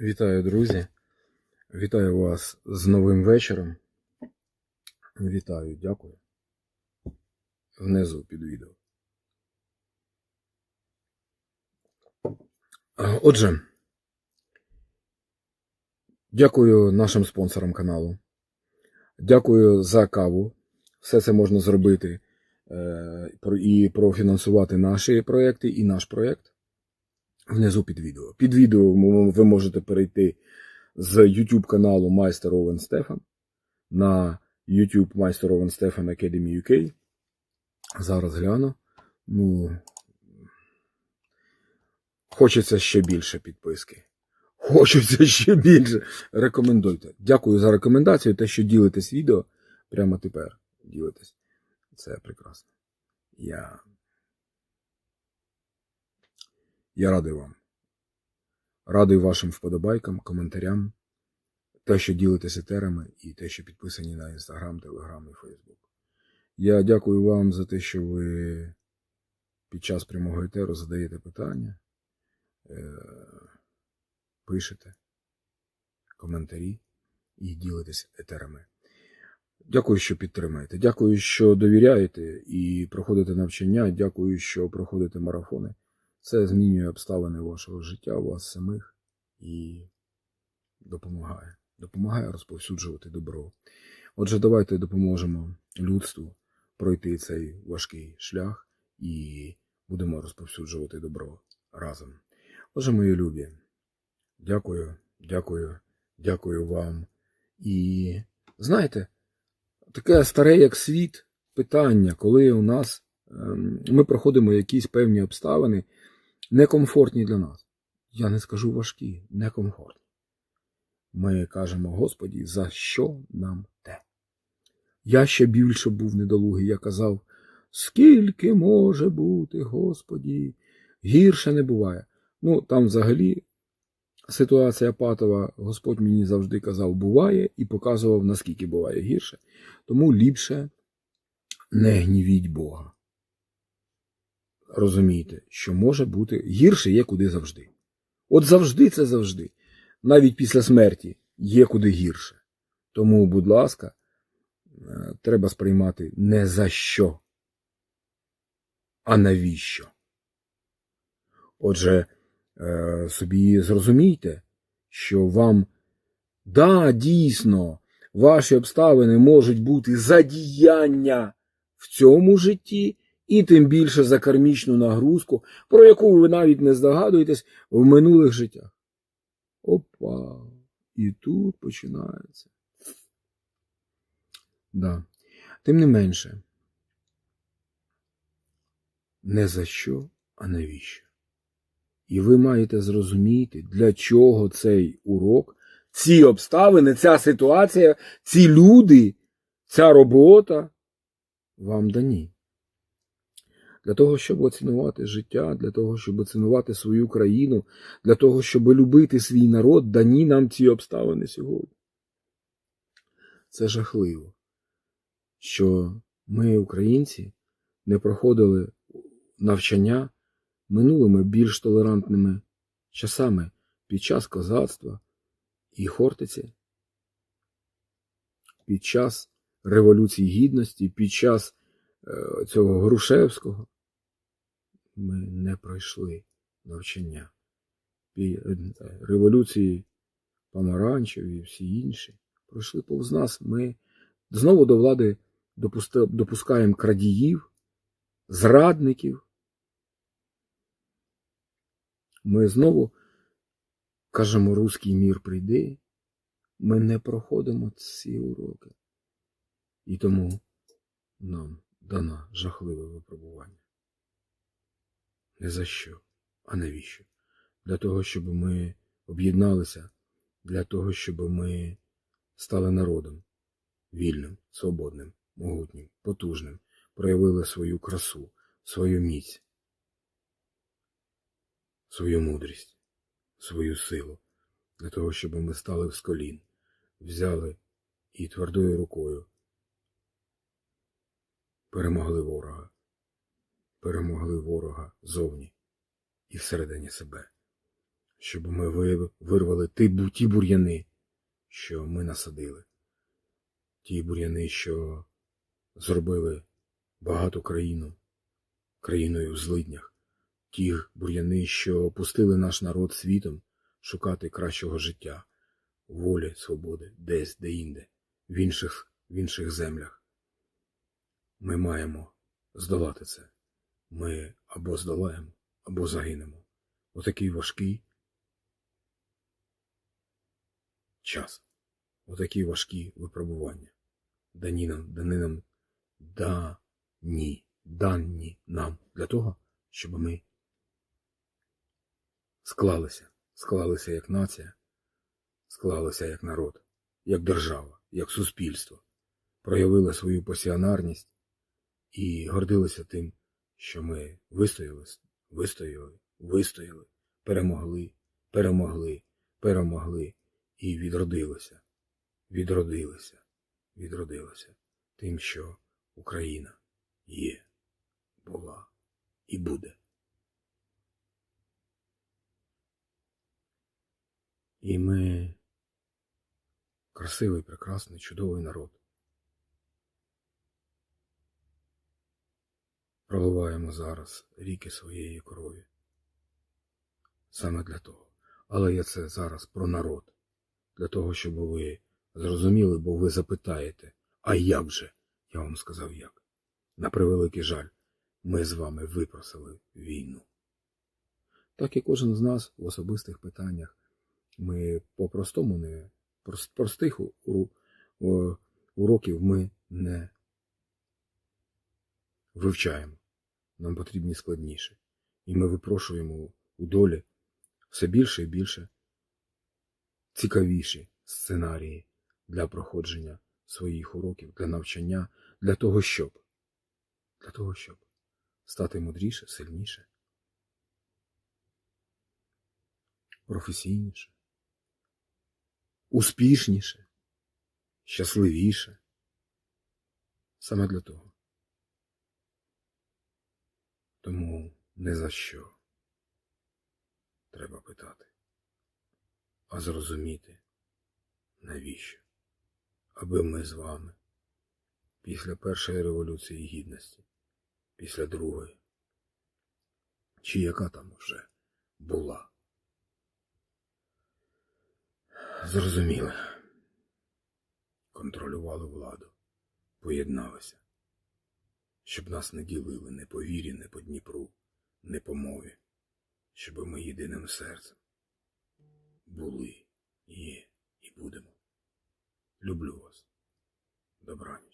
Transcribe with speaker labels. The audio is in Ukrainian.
Speaker 1: Вітаю, друзі. Вітаю вас з новим вечором. Вітаю, дякую. Внизу під відео. Отже, дякую нашим спонсорам каналу. Дякую за каву. Все це можна зробити е, і профінансувати наші проекти і наш проект внизу під відео. Під відео ви можете перейти з YouTube каналу Майстер Овен Стефан на YouTube Майстер Овен Стефан Academy UK. Зараз гляну. Ну, хочеться ще більше підписки. Хочеться ще більше. Рекомендуйте. Дякую за рекомендацію. Те, що ділитесь відео прямо тепер. Ділитесь. Це прекрасно. Я Я радий вам. Радий вашим вподобайкам, коментарям, те, що ділитесь етерами, і те, що підписані на Інстаграм, Телеграм і Фейсбук. Я дякую вам за те, що ви під час прямого етеру задаєте питання, е, пишете коментарі і ділитесь етерами. Дякую, що підтримуєте. Дякую, що довіряєте і проходите навчання. Дякую, що проходите марафони. Це змінює обставини вашого життя, вас самих і допомагає. Допомагає розповсюджувати добро. Отже, давайте допоможемо людству пройти цей важкий шлях і будемо розповсюджувати добро разом. Отже, мої любі, дякую, дякую, дякую вам. І знаєте, таке старе, як світ, питання, коли у нас ем, ми проходимо якісь певні обставини, некомфортні для нас. Я не скажу важкі, некомфортні. Ми кажемо, Господі, за що нам те? Я ще більше був недолугий, я казав, скільки може бути, Господі, гірше не буває. Ну, там взагалі ситуація патова, Господь мені завжди казав, буває, і показував, наскільки буває гірше. Тому ліпше не гнівіть Бога розумієте, що може бути гірше є куди завжди. От завжди це завжди. Навіть після смерті є куди гірше. Тому, будь ласка, е, треба сприймати не за що, а навіщо. Отже, е, собі зрозумійте, що вам, да, дійсно, ваші обставини можуть бути задіяння в цьому житті і тим більше за кармічну нагрузку, про яку ви навіть не здогадуєтесь в минулих життях. Опа, і тут починається. Да. Тим не менше, не за що, а навіщо. І ви маєте зрозуміти, для чого цей урок, ці обставини, ця ситуація, ці люди, ця робота вам дані для того, щоб оцінувати життя, для того, щоб оцінувати свою країну, для того, щоб любити свій народ, дані нам ці обставини сьогодні. Це жахливо, що ми, українці, не проходили навчання минулими більш толерантними часами під час козацтва і Хортиці, під час Революції Гідності, під час е, цього Грушевського ми не пройшли навчання. Пі- е, Революції помаранчев і всі інші пройшли повз нас. Ми знову до влади допускаємо крадіїв, зрадників. Ми знову кажемо, руський мір прийде. Ми не проходимо ці уроки. І тому нам дано жахливе випробування. Не за що, а навіщо? Для того, щоб ми об'єдналися, для того, щоб ми стали народом вільним, свободним, могутнім, потужним, проявили свою красу, свою міць, свою мудрість, свою силу, для того, щоб ми стали з колін, взяли і твердою рукою перемогли ворога, перемогли ворога зовні і всередині себе, щоб ми вирвали ті, бур'яни, що ми насадили, ті бур'яни, що зробили багату країну країною в злиднях, ті бур'яни, що пустили наш народ світом шукати кращого життя, волі, свободи, десь, де-інде, в інших, в інших землях. Ми маємо здолати це. Ми або здолаємо, або загинемо. Отакий важкий час, отакі важкі випробування. Дані нам, дані нам, дані, дані нам для того, щоб ми склалися, склалися як нація, склалися як народ, як держава, як суспільство, проявили свою пасіонарність і гордилися тим, що ми вистояли, вистояли, вистояли, перемогли, перемогли, перемогли і відродилися, відродилися, відродилися тим, що Україна є, була і буде. І ми красивий, прекрасний, чудовий народ. Проливаємо зараз ріки своєї крові. Саме для того. Але я це зараз про народ. Для того, щоб ви зрозуміли, бо ви запитаєте, а як же? Я вам сказав як. На превеликий жаль, ми з вами випросили війну. Так і кожен з нас в особистих питаннях ми по-простому не простих уроків ми не вивчаємо. Нам потрібні складніші. І ми випрошуємо у долі все більше і більше цікавіші сценарії для проходження своїх уроків, для навчання, для того, щоб для того, щоб стати мудріше, сильніше, професійніше, успішніше, щасливіше. Саме для того. Тому не за що. Треба питати, а зрозуміти, навіщо, аби ми з вами після першої революції гідності, після другої, чи яка там вже була, зрозуміли, контролювали владу, поєдналися щоб нас не ділили не по вірі, не по Дніпру, не по мові, щоб ми єдиним серцем були, є і будемо. Люблю вас. Добраніч.